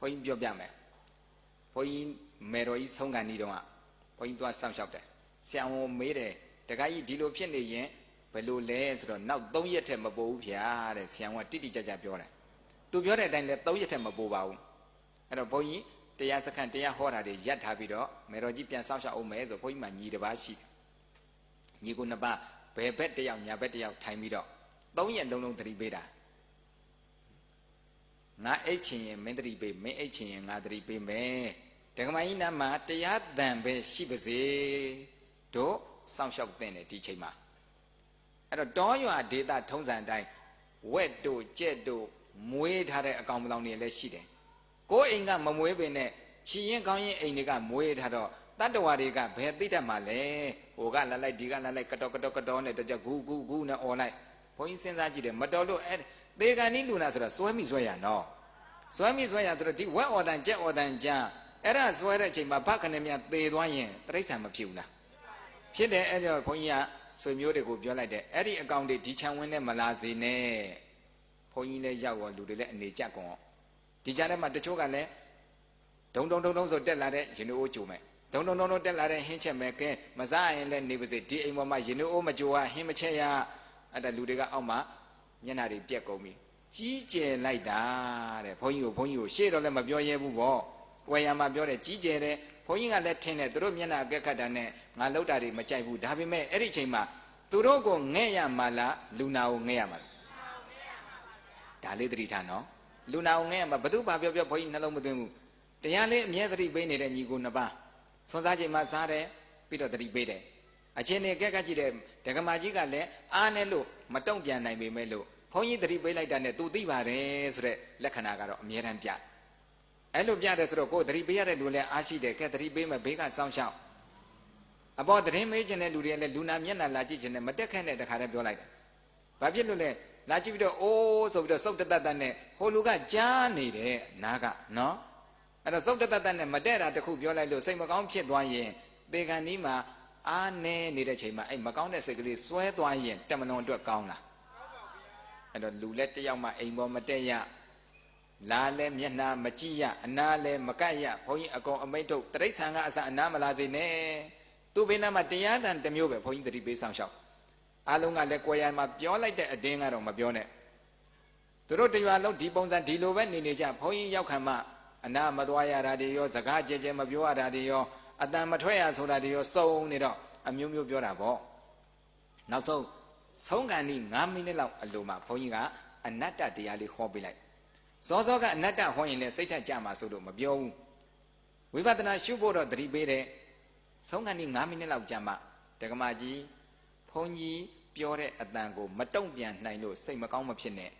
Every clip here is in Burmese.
ဘုန်းကြီးပြောပြမယ်ဘုန်းကြီးမေတော်ကြီးဆုံးကန်ဤတော့ကဘုန်းကြီးသွားစောင့်ရှောက်တယ်ဆရာဝန်မေးတယ်တခါကြီးဒီလိုဖြစ်နေရင်ဘယ်လိုလဲဆိုတော့နောက်3ရက်ထက်မပိုဘူးဗျာတဲ့ဆရာဝန်ကတိတိကျကျပြောတယ်သူပြောတဲ့အတိုင်းလဲ3ရက်ထက်မပိုပါဘူးအဲ့တော့ဘုန်းကြီးတရားစခန်းတရားဟောတာတွေရပ်ထားပြီးတော့မေတော်ကြီးပြန်စောင့်ရှောက်အောင်မယ်ဆိုဘုန်းကြီးမှညီတစ်ပါးရှိတယ်ညီကိုနှစ်ပါးဘယ်ဘက်တစ်ယောက်ညာဘက်တစ်ယောက်ထိုင်ပြီးတော့3ရက်လုံးလုံးသတိပေးတာ ငါအိတ်ချင်ရင်မင်းသတိပေးမင်းအိတ်ချင်ရင်ငါသတိပေးမယ်ဒကမကြီးနာမှာတရားတန်ပဲရှိပါစေတို့စောင့်ရှောက်တဲ့ဒီချိန်မှာအဲ့တော့တောရွာဒေတာထုံးစံအတိုင်းဝက်တို့ကြက်တို့မွေးထားတဲ့အကောင်ပလောင်တွေလည်းရှိတယ်ကိုယ်အိမ်ကမမွေးပင်နဲ့ချီရင်ကောင်းရင်အိမ်တွေကမွေးထားတော့တတ္တဝါတွေကဘယ်သိတတ်မှာလဲဟိုကလာလိုက်ဒီကလာလိုက်ကတော်ကတော်ကတော်နဲ့တကြဂူဂူဂူနဲ့អော်လိုက်ဘုန်းကြီးစဉ်းစားကြည့်တယ်မတော်လို့အဲ သေကန်နီးလူနာဆိုတော့စွဲမိစွဲရနော်စွဲမိစွဲရဆိုတော့ဒီဝက်អော်တန်ကြက်អော်တန်ကြမ်းအဲ့ဒါစွဲတဲ့အချိန်မှာဘခနဲ့မြသေသွားရင်တရိစ္ဆာန်မဖြစ်ဘူးလားဖြစ်တယ်အဲ့တော့ဘုန်းကြီးကဆွေမျိုးတွေကိုပြောလိုက်တယ်အဲ့ဒီအကောင်တွေဒီချံဝင်းနဲ့မလာစေနဲ့ဘုန်းကြီးလည်းရောက်ရောလူတွေလည်းအနေကြကုန်ဒီကြားထဲမှာတချို့ကလည်းဒုံဒုံဒုံဒုံဆိုတက်လာတဲ့ရင်တို့အိုးကြိုမယ်ဒုံဒုံဒုံဒုံတက်လာတဲ့ဟင်းချက်မဲ့ကဲမစားရင်လည်းနေပါစေဒီအိမ်ပေါ်မှာရင်တို့အိုးမကြိုရဟင်းမချက်ရအဲ့ဒါလူတွေကအောက်မှာ ညနာတွေပြက်ကုန်ပြီကြီးကျယ်လိုက်တာတဲ့ဘုန်းကြီးကိုဘုန်းကြီးကိုရှေ့တော့လည်းမပြောရဲဘူးပေါ့ဝယ်ရမှာပြောတယ်ကြီးကျယ်တယ်ဘုန်းကြီးကလည်းထင်တယ်သူတို့မျက်နှာကက်ခတ်တာနဲ့ငါလောက်တာတွေမကြိုက်ဘူးဒါပေမဲ့အဲ့ဒီအချိန်မှာသူတို့ကိုငဲ့ရမှာလားလူနာကိုငဲ့ရမှာလားဒါလေးသတိထားနော်လူနာကိုငဲ့ရမှာဘသူဘာပြောပြောဘုန်းကြီးနှလုံးမသွင်းဘူးတရားလေးအမြဲသတိပေးနေတဲ့ညီကိုနှစ်ပါးဆွမ်းစားချိန်မှာစားတယ်ပြီးတော့သတိပေးတယ် အချင်းနဲ့ကက်ကက်ကြည့်တဲ့ဒကမာကြီးကလည်းအားနဲ့လို့မတုံ့ပြန်နိုင်ပေမဲ့လို့ဘုန်းကြီးသတိပေးလိုက်တာနဲ့သူသိပါတယ်ဆိုတဲ့လက္ခဏာကတော့အမြဲတမ်းပြအဲ့လိုပြတယ်ဆိုတော့ကိုယ်သတိပေးရတဲ့လူလည်းအားရှိတယ်ကဲသတိပေးမယ်ဘေးကစောင့်ရှောက်အပေါ်သတင်းမေးခြင်းတဲ့လူတွေလည်းလူနာမျက်နှာလာကြည့်ခြင်းနဲ့မတက်ခက်တဲ့တခါတည်းပြောလိုက်တယ်ဘာဖြစ်လို့လဲလာကြည့်ပြီးတော့အိုးဆိုပြီးတော့စုတ်တတတ်တတ်နဲ့ဟိုလူကကြားနေတယ်နားကနော်အဲ့တော့စုတ်တတတ်တတ်နဲ့မတက်တာတခုပြောလိုက်လို့စိတ်မကောင်းဖြစ်သွားရင်သေခံနီးမှာ အားနေနေတဲ့ချိန်မှာအဲ့မကောင်းတဲ့စိတ်ကလေးစွဲသွားရင်တက်မလွန်အတွက်ကောင်းလားအဲ့တော့လူလက်တယောက်မှအိမ်ပေါ်မတက်ရလာလဲမျက်နှာမကြည့်ရအနာလဲမကတ်ရဘုန်းကြီးအကောင်အမိတ်ထုတ်တရိษံကအစအနာမလာစေနဲ့သူ့ဘေးနားမှာတရားတန်တစ်မျိုးပဲဘုန်းကြီးတတိပေးဆောင်ရှောက်အားလုံးကလည်းကိုယ်ရမှာပြောလိုက်တဲ့အတင်းကတော့မပြောနဲ့သူတို့တရွာလုံးဒီပုံစံဒီလိုပဲနေနေကြဘုန်းကြီးရောက်ခံမှအနာမသွားရတာတွေရောစကားကြဲကြဲမပြောရတာတွေရော အတန်မထွက်ရဆိုတာတွေရောစုံနေတော့အမျိုးမျိုးပြောတာပေါ့နောက်ဆုံးဆုံးကန်ဒီ9မိနစ်လောက်အလိုမှာဘုန်းကြီးကအနတ္တတရားလေးဟောပေးလိုက်စောစောကအနတ္တဟောရင်လည်းစိတ်ထက်ကြမှာဆိုလို့မပြောဘူးဝိပဿနာရှုဖို့တော့သတိပေးတယ်ဆုံးကန်ဒီ9မိနစ်လောက်ကြာမှတက္ကမကြီးဘုန်းကြီးပြောတဲ့အတန်ကိုမတုံ့ပြန်နိုင်လို့စိတ်မကောင်းမဖြစ်နဲ့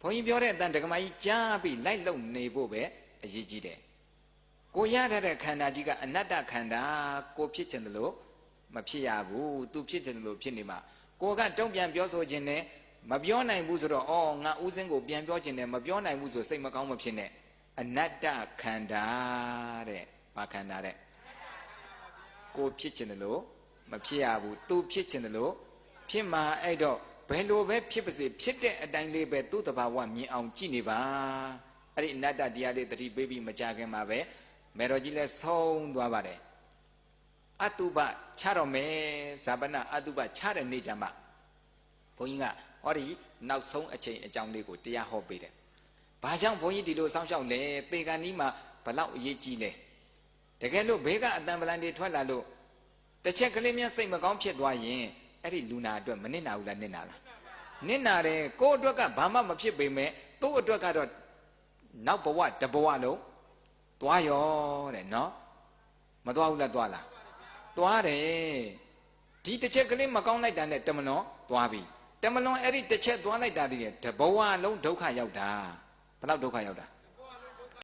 ဘုန်းကြီးပြောတဲ့အတန်တက္ကမကြီးကြားပြီးလိုက်လုံနေဖို့ပဲအရေးကြီးတယ် ကိုရတဲ့ခန္ဓာကြီးကအနတ္တခန္ဓာကိုဖြစ်ချင်တယ်လို့မဖြစ်ရဘူးသူဖြစ်ချင်တယ်လို့ဖြစ်နေမှာကိုကတုံ့ပြန်ပြောဆိုခြင်းနဲ့မပြောနိုင်ဘူးဆိုတော့အော်ငါဥစဉ်ကိုပြန်ပြောခြင်းနဲ့မပြောနိုင်ဘူးဆိုစိတ်မကောင်းမဖြစ်နဲ့အနတ္တခန္ဓာတဲ့ဘာခန္ဓာတဲ့ကိုဖြစ်ချင်တယ်လို့မဖြစ်ရဘူးသူဖြစ်ချင်တယ်လို့ဖြစ်မှာအဲ့တော့ဘယ်လိုပဲဖြစ်ပါစေဖြစ်တဲ့အတိုင်းလေးပဲသူ့တဘာဝမြင်အောင်ကြည့်နေပါအဲ့ဒီအနတ္တတရားလေးတတိပေးပြီးမကြခင်မှာပဲ မေတော်ကြီးလဲဆုံးသွားပါတယ်အတုပချတော့မယ်ဇာပနအတုပချတဲ့နေ့ကြမှာဘုန်းကြီးကဟောဒီနောက်ဆုံးအချိန်အကြောင်းလေးကိုတရားဟောပေးတယ်။ဘာကြောင့်ဘုန်းကြီးဒီလိုစောင့်ရှောက်လဲသေကန်ဒီမှာဘလောက်အရေးကြီးလဲ။တကယ်လို့ဘေးကအတန်ပလန်တွေထွက်လာလို့တစ်ချက်ကလေးများစိတ်မကောင်းဖြစ်သွားရင်အဲ့ဒီလူနာအတွက်မနစ်နာဘူးလားနစ်နာလား။နစ်နာတယ်ကိုယ့်အတွက်ကဘာမှမဖြစ်ပေမဲ့သူ့အတွက်ကတော့နောက်ဘဝတဘဝလုံး သွားရောတဲ့နော်မသွားဘူးလားသွားလားသွားတယ်ဒီတစ်ချက်ကလေးမကောင်းလိုက်တာနဲ့တမလွန်သွားပြီတမလွန်အဲ့ဒီတစ်ချက်သွားလိုက်တာတည်းတဘဝလုံးဒုက္ခရောက်တာဘယ်လောက်ဒုက္ခရောက်တာ